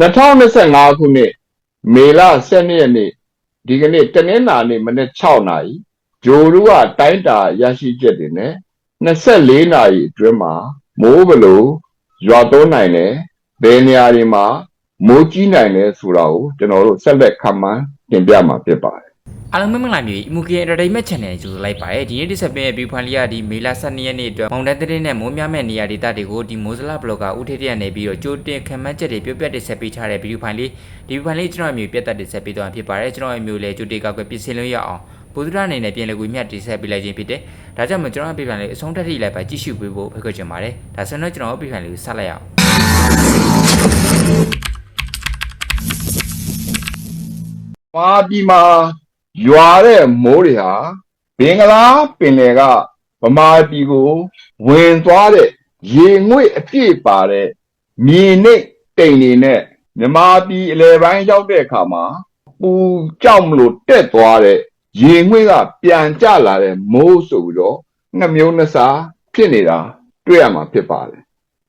2025ခုနှစ်မေလ12ရက်နေ့ဒီကနေ့တနင်္လာနေ့မနေ့6နာရီဂျိုလူကတိုင်းတာရရှိချက်တွေနဲ့24နာရီအတွင်းမှာမိုးဘလို့ရွာသွန်းနိုင်တယ်ဘယ်နေရာတွေမှာမိုးကြီးနိုင်လဲဆိုတာကိုကျွန်တော်တို့ဆက်လက်ခန့်မှန်းတင်ပြမှာဖြစ်ပါတယ် အားလုံးမင်္ဂလာမျိုး MUK Entertainment Channel ကြိုဆိုလိုက်ပါရစေဒီနေ့ဒီဆက်ပင်းရဲ့ view file လေးကဒီမေလ12ရက်နေ့အတွက်မောင်တန်းတဲ့နဲ့မိုးများမဲ့နေရာဒေသတွေကိုဒီမိုးစလာ blogger ဦးထေးတရနေပြီးတော့ကြိုတင်ခံမှန်းချက်တွေပြောပြတင်ဆက်ပေးထားတဲ့ view file လေးဒီ view file လေးကျွန်တော်အမျိုးပြတ်သက်တင်ဆက်ပေးသွားမှာဖြစ်ပါတယ်ကျွန်တော်အမျိုးလည်းကြိုတင်ကောက်ွယ်ပြင်ဆင်လို့ရအောင်ဘုဒ္ဓအနေနဲ့ပြင်လကူမြတ်တင်ဆက်ပေးလိုက်ခြင်းဖြစ်တယ်ဒါကြောင့်မကျွန်တော်အပြပြန်လေးအဆုံးထက်ထိလိုက်ပါကြည့်ရှုပေးဖို့ဖိတ်ခေါ်ချင်ပါတယ်ဒါဆိုတော့ကျွန်တော်အပြပြန်လေးကိုဆက်လိုက်အောင်မာပြည်မှာ ရွာတဲ့မိုးတွေဟာဘင်္ဂလားပင်လယ်ကဗမာပြည်ကို ဝင်သွားတဲ့ရေငွေ့အပြည့်ပါတဲ့မြေနဲ့တိမ်တွေနဲ့မြမာပြည်အလယ်ပိုင်းရောက်တဲ့အခါမှာပူကြောက်မလို့တက်သွားတဲ့ရေငွေ့ကပြန်ကျလာတဲ့မိုးဆိုပြီးတော့နှစ်မျိုးနှစ်စားဖြစ်နေတာတွေ့ရမှာဖြစ်ပါတယ်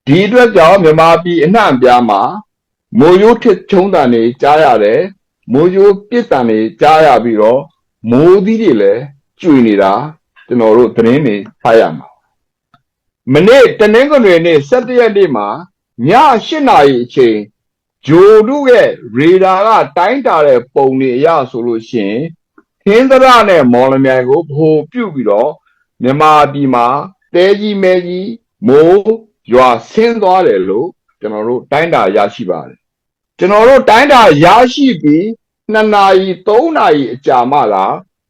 ဒီအတွက်ကြောင့်မြမာပြည်အနှံ့အပြားမှာမိုးရိုးထစ်ချုံးတန်တွေကြားရတယ် မိုးကြိုးပြစ်တံတွေကြားရပြီးတော့မိုးသီးတွေလည်းကျွေနေတာကျွန်တော်တို့သတင်းတွေဖတ်ရမှာမနေ့တနင်္ဂနွေနေ့17ရက်နေ့မှာည8နာရီအချိန်ဂျိုတို့ရဲ့ရေဒါကတိုင်းတာတဲ့ပုံတွေအရဆိုလို့ရှိရင်ဟင်းသရနဲ့မော်လမြိုင်ကိုဗဟိုပြုတ်ပြီးတော့မြန်မာပြည်မှာတဲကြီးမဲကြီးမိုးရွာဆင်းသွားတယ်လို့ကျွန်တော်တို့တိုင်းတာရရှိပါတယ် ကျွန်တော်တို့တိုင်းတာရရှိပြီး2နာရီ3နာရီအကြာမှလာ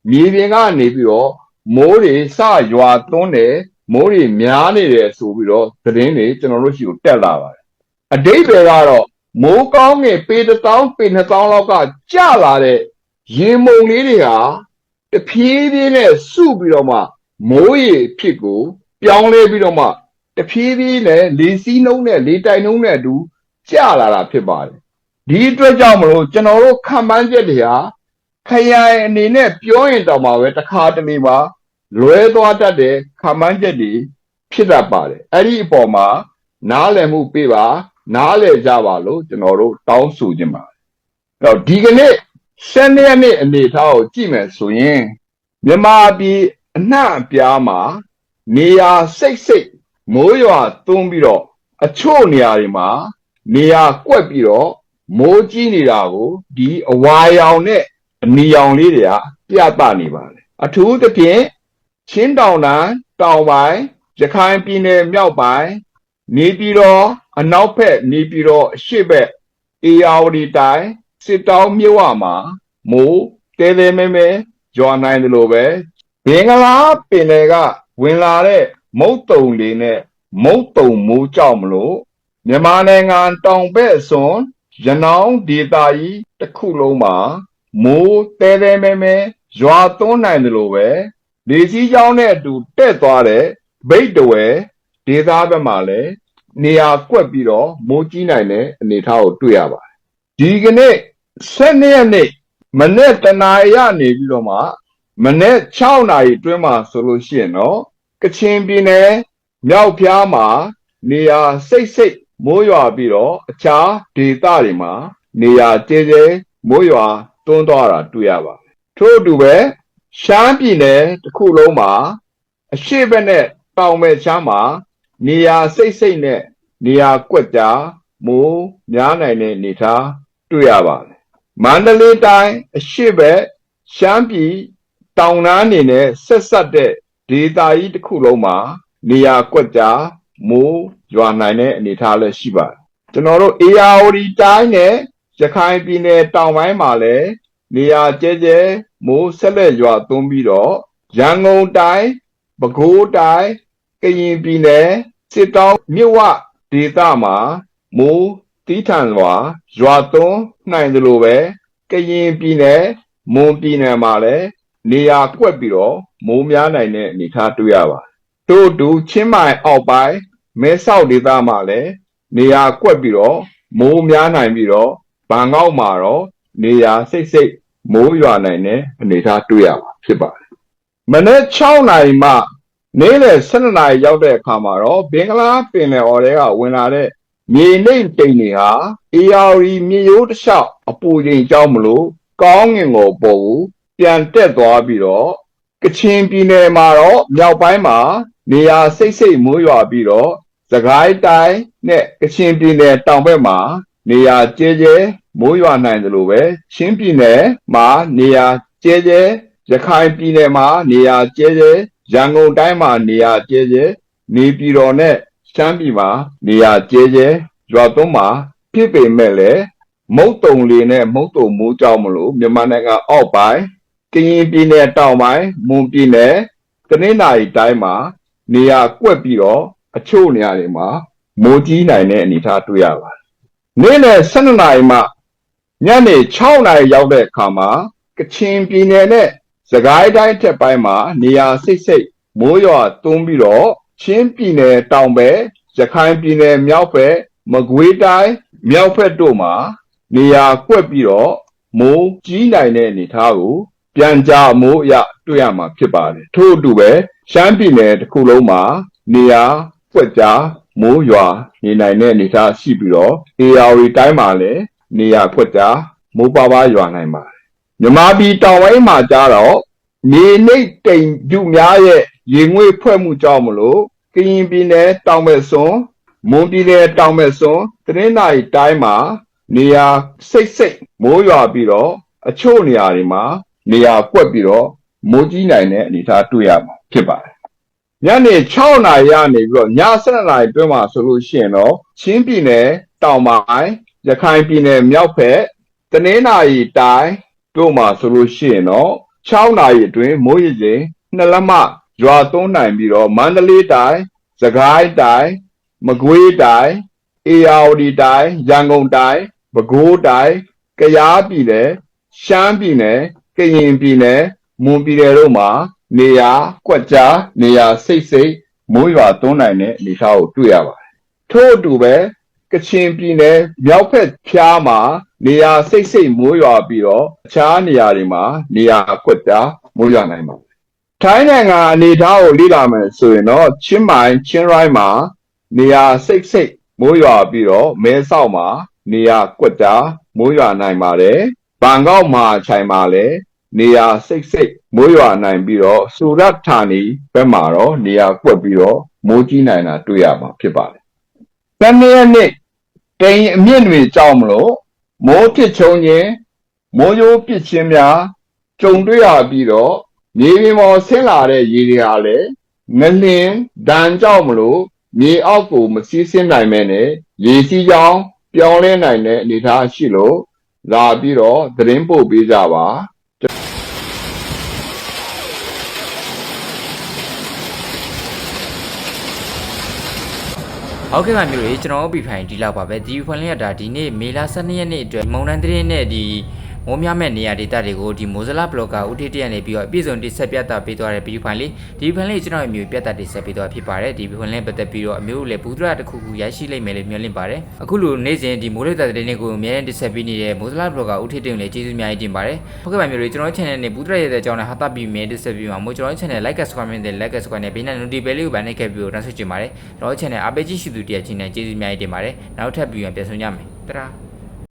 မြေပြင်ကနေပြီးတော့မိုးတွေစရွာသွန်းတယ်မိုးတွေများနေတယ်ဆိုပြီးတော့သတင်းတွေကျွန်တော်တို့ရှိကိုတက်လာပါတယ်အတိတ်ပဲကတော့မိုးကောင်းငယ်ပေ1000ပေ2000လောက်ကကျလာတဲ့ရေမုန်လေးတွေဟာတဖြည်းဖြည်းနဲ့စုပြီးတော့မှမိုးရေဖြစ်ကို ပြောင်းလဲပြီးတော့မှတဖြည်းဖြည်းနဲ့လေစီးနှုံးနဲ့လေတိုက်နှုံးနဲ့အတူကျလာတာဖြစ်ပါတယ် ဒီအတွက်ကြောင့်မလို့ကျွန်တော်တို့ခံမှန်းချက်တွေဟာခရိုင်အနေနဲ့ပြောရင်တောင်မှပဲတစ်ခါတလေမှာလွဲသွားတတ်တဲ့ခံမှန်းချက်တွေဖြစ်တတ်ပါတယ်အဲ့ဒီအပေါ်မှာနားလည်မှုပေးပါ နားလည်ကြပါလို့ကျွန်တော်တို့တောင်းဆိုခြင်းပါတယ်အဲ့တော့ဒီကနေ့ရှင်းရက်နေ့အနေအထားကိုကြည့်မယ်ဆိုရင်မြန်မာပြည်အနှံ့အပြားမှာနေရာစိတ်စိတ်မိုးရွာသွန်းပြီးတော့အချို့နေရာတွေမှာနေရာကွက်ပြီးတော့ မိုးကြီးနေတာကိုဒီအဝါရောင်နဲ့အနီရောင်လေးတွေကပြသနေပါတယ်အထူးသဖြင့်ချင်းတောင်တန်းတောင်ပိုင်းရခိုင်ပြည်နယ်မြောက်ပိုင်းနေပြည်တော်အနောက်ဘက်နေပြည်တော်အရှေ့ဘက်အေရဝတီတိုင်းစစ်တောင်းမြို့ဝမှာမိုးတဲတဲမဲမဲရွာနိုင်တယ်လို့ပဲဘင်္ဂလားပင်လယ်ကဝင်လာတဲ့မုတ်တုံတွေနဲ့မုတ်တုံမိုးကြောက်မလို့မြန်မာနိုင်ငံတောင်ဘက်စွန် ရနောင်းဒေတာကြီးတစ်ခုလုံးမှာမိုးတဲတဲမဲမဲရွာသွန်းနိုင်တယ်လို့ပဲလေစီးကြောင်းနဲ့အတူတက်သွားတဲ့ဗိတ်တဝဲဒေသဘက်မှာလည်းနေရာကွက်ပြီးတော့မိုးကြီးနိုင်တဲ့အနေအထားကိုတွေ့ရပါတယ်ဒီကနေ့12ရက်နေ့မနေ့တနာရီရနေပြီးတော့မှမနေ့6နာရီအတွင်းမှာဆိုလို့ရှိရင်တော့ကချင်ပြည်နယ်မြောက်ဖျားမှာနေရာစိတ်စိတ် မိုးရွာပြီးတော့အခြားဒေသတွေမှာ နေရာကျဲကျဲမိုးရွာတွန်းသွားတာတွေ့ရပါတယ်ထို့အတူပဲရှမ်းပြည်နယ်တစ်ခုလုံးမှာအရှိတ်ဘက်နဲ့တောင်ဘက်ချမ်းမှာ နေရာစိတ်စိတ်နဲ့နေရာကွက်ကြားမိုးများနိုင်တဲ့အနေအထားတွေ့ရပါတယ်မန္တလေးတိုင်းအရှိတ်ဘက်ရှမ်းပြည်တောင်နားအနေနဲ့ဆက်ဆက်တဲ့ဒေသကြီးတစ်ခုလုံးမှာနေရာကွက်ကြား မိုးရွာနိုင်တဲ့အနေအထားလည်းရှိပါတယ်ကျွန်တော်တို့ ARD တိုင်းနဲ့ရခိုင်ပြည်နယ်တောင်ပိုင်းမှာလည်းနေရာကျဲကျဲမိုးဆက်လက်ရွာသွန်းပြီးတော့ရန်ကုန်တိုင်းပဲခူးတိုင်းကရင်ပြည်နယ်စစ်တောင်းမြစ်ဝဒေသမှာမိုးတီးထန်စွာရွာသွန်းနိုင်တယ်လို့ပဲကရင်ပြည်နယ်မွန်ပြည်နယ်မှာလည်းနေရာကွက်ပြီးတော့မိုးများနိုင်တဲ့အနေအထားတွေ့ရပါတယ် တို့အတူချင်းမိုင်အောက်ပိုင်းမဲဆောက်ဒေသမှာလည်းနေရာကွက်ပြီးတော့မိုးများနိုင်ပြီးတော့ဘန်ကောက်မှာတော့နေရာစိတ်စိတ်မိုးရွာနိုင်တဲ့အနေအထားတွေ့ရမှာဖြစ်ပါတယ်။မနေ့6နာရီမှနေ့လယ်12နာရီရောက်တဲ့အခါမှာတော့ဘင်္ဂလားပင်လယ်အော်တွေကဝင်လာတဲ့မြေနှိမ့်တိမ်တွေဟာအေယာရီမြေရိုးတစ်လျှောက်အပူချိန်ကြောင့်မလို့ကောင်းငင်ကိုပေါ်ကိုပြန်တက်သွားပြီးတော့ ကချင်ပြည်နယ်မှာတော့မြောက်ပိုင်းမှာနေရာစိတ်စိတ်မိုးရွာပြီးတော့စကိုင်းတိုင်းနဲ့ကချင်ပြည်နယ်တောင်ဘက်မှာနေရာကျဲကျဲမိုးရွာနိုင်တယ်လို့ပဲချင်းပြည်နယ်မှာနေရာကျဲကျဲရခိုင်ပြည်နယ်မှာနေရာကျဲကျဲရန်ကုန်တိုင်းမှာနေရာကျဲကျဲနေပြည်တော်နဲ့ရှမ်းပြည်မှာနေရာကျဲကျဲရွာသွန်းမှာဖြစ်ပေမဲ့လည်းမုတ်တုံလေးနဲ့မုတ်တုံမိုးကြောင့်မလို့မြန်မာနိုင်ငံအောက်ပိုင်း ကရင်ပြည်နယ်တောင်ပိုင်းမွန်ပြည်နယ်တနင်္သာရီတိုင်းမှာနေရာကွက်ပြီးတော့အချို့နေရာတွေမှာမိုးကြီးနိုင်တဲ့အနေအထားတွေ့ရပါတယ်။နေ့လယ်12နာရီမှညနေ6နာရီရောက်တဲ့အခါမှာကချင်ပြည်နယ်နဲ့စကိုင်းတိုင်းထက်ပိုင်းမှာနေရာစိတ်စိတ်မိုးရွာသွန်းပြီးတော့ချင်းပြည်နယ်တောင်ဘက်ရခိုင်ပြည်နယ်မြောက်ဘက်မကွေးတိုင်းမြောက်ဘက်တို့မှာနေရာကွက်ပြီးတော့မိုးကြီးနိုင်တဲ့အနေအထားကို ပြန်ကြားမိုးအရတွေ့ရမှာဖြစ်ပါတယ်ထို့အတူပဲရှမ်းပြည်နယ်တစ်ခုလုံးမှာနေရာကွက်ကြားမိုးရွာနေနိုင်တဲ့အနေအထားရှိပြီးတော့ AR တိုင်းမှာလည်းနေရာကွက်ကြားမိုးပါးပါးရွာနိုင်ပါတယ်မြမပြည်တောင်ပိုင်းမှာကြားတော့နေနိမ့်တိမ်ကျူများရဲ့ရေငွေ့ဖွဲ့မှုကြောင့်မလို့ကရင်ပြည်နယ်တောင်ဘက်စွန်းမွန်ပြည်နယ်တောင်ဘက်စွန်းတနင်္သာရီတိုင်းမှာနေရာစိတ်စိတ်မိုးရွာပြီးတော့အချို့နေရာတွေမှာ နေရာကွက်ပြီးတော့မိုးကြီးနိုင်တဲ့အနေအထားတွေ့ရမှာဖြစ်ပါတယ်ညနေ6နာရီကနေပြီးတော့ည7နာရီတွင်းမှာဆိုလို့ရှိရင်တော့ချင်းပြည်နယ်တောင်ပိုင်းရခိုင်ပြည်နယ်မြောက်ဘက်တနင်္သာရီတိုင်းတို့မှာဆိုလို့ရှိရင်တော့6နာရီအတွင်းမိုးရေချိန်နှစ်လက်မရွာသွန်းနိုင်ပြီးတော့မန္တလေးတိုင်းစကိုင်းတိုင်းမကွေးတိုင်းအေရဝတီတိုင်းရန်ကုန်တိုင်းပဲခူးတိုင်းကယားပြည်နယ်ရှမ်းပြည်နယ် ကရင်ပြည်နယ်မွန်ပြည်နယ်တို့မှာနေရာကွက်ကြားနေရာစိတ်စိတ်မိုးရွာသွန်းနိုင်တဲ့အနေအထားကိုတွေ့ရပါတယ်ထို့အတူပဲကချင်ပြည်နယ်မြောက်ဘက်ဖြားမှာနေရာစိတ်စိတ်မိုးရွာပြီးတော့အခြားနေရာတွေမှာနေရာကွက်ကြားမိုးရွာနိုင်ပါတယ်ထိုင်းနိုင်ငံအနေအထားကိုလေ့လာမယ်ဆိုရင်တော့ချင်းမိုင်ချင်းရိုင်းမှာနေရာစိတ်စိတ်မိုးရွာပြီးတော့မဲဆောက်မှာနေရာကွက်ကြားမိုးရွာနိုင်ပါတယ်ဘန်ကောက်မှာခြိုင်မှာလည်း နေရာစိတ်စိတ်မိုးရွာနိုင်ပြီးတော့စူရတ်ဌာနီဘက်မှာတော့နေရာကွက်ပြီးတော့မိုးကြီးနိုင်တာတွေ့ရမှာဖြစ်ပါတယ်။တနေ့ရက်နေ့တိမ်အမြင့်တွေကြောက်မလို့မိုးဖြစ်ချုံခြင်းမိုးရိုးပစ်ခြင်းများကြုံတွေ့ရပြီးတော့မြေပြင်ပေါ်ဆင်းလာတဲ့ရေတွေဟာလည်းငလင်ဒဏ်ကြောက်မလို့မြေအောက်ကိုမစီးဆင်းနိုင်မဲနဲ့ရေစီးကြောင်းပြောင်းလဲနိုင်တဲ့အနေအထားရှိလို့လာပြီးတော့သတင်းပို့ပေးကြပါ ဟုတ်ကဲ့ပါမျိုးလေကျွန်တော်တို့ပြဖိုင်ဒီလောက်ပါပဲဒီဖွင့်လင်းရတာဒီနေ့မေလ12ရက်နေ့အတွက်မုံတန်းသတင်းနဲ့ဒီ မိုးများမဲ့နေရာဒေသတွေကိုဒီမိုဇလာဘလော့ကာဦးထေးတရနေပြီးတော့အပြည့်စုံတိဆက်ပြတာပေးသွားတဲ့ဗီဒီယိုဖိုင်လေးဒီဖိုင်လေးကျွန်တော်ရဲ့မျိုးပြတာတိဆက်ပေးသွားဖြစ်ပါတယ်ဒီဗီဒီယိုဖိုင်လေးပတ်သက်ပြီးတော့အမျိုးလည်းဘူးဒရာတစ်ခုခုရရှိလိမ့်မယ်လို့မျှော်လင့်ပါတယ်အခုလိုနေ့စဉ်ဒီမိုးလေတာသတင်းတွေကိုအများနဲ့တိဆက်ပေးနေတဲ့မိုဇလာဘလော့ကာဦးထေးတင်လည်းကျေးဇူးအများကြီးတင်ပါတယ်ဟုတ်ကဲ့ပါမျိုးလေကျွန်တော်ရဲ့ channel နဲ့ဘူးဒရာရဲ့အကြောင်းနဲ့ဟာတာပြီးမြဲတိဆက်ပြီးမှာမို့ကျွန်တော်ရဲ့ channel like subscribe နဲ့ like subscribe နဲ့ဘေးနဲ့ notification လေးကိုဗန်းနဲ့ခဲ့ပြီးတော့နောက်ဆက်ကြည့်ပါတယ်ကျွန်တော်ရဲ့ channel အားပေးကြည့်ရှုသူတရားချင်းနဲ့ကျေးဇူးအများကြီးတင်ပါတယ်နောက်ထပ်ပြီးရင်ပြန်ဆုံကြမယ်တရာ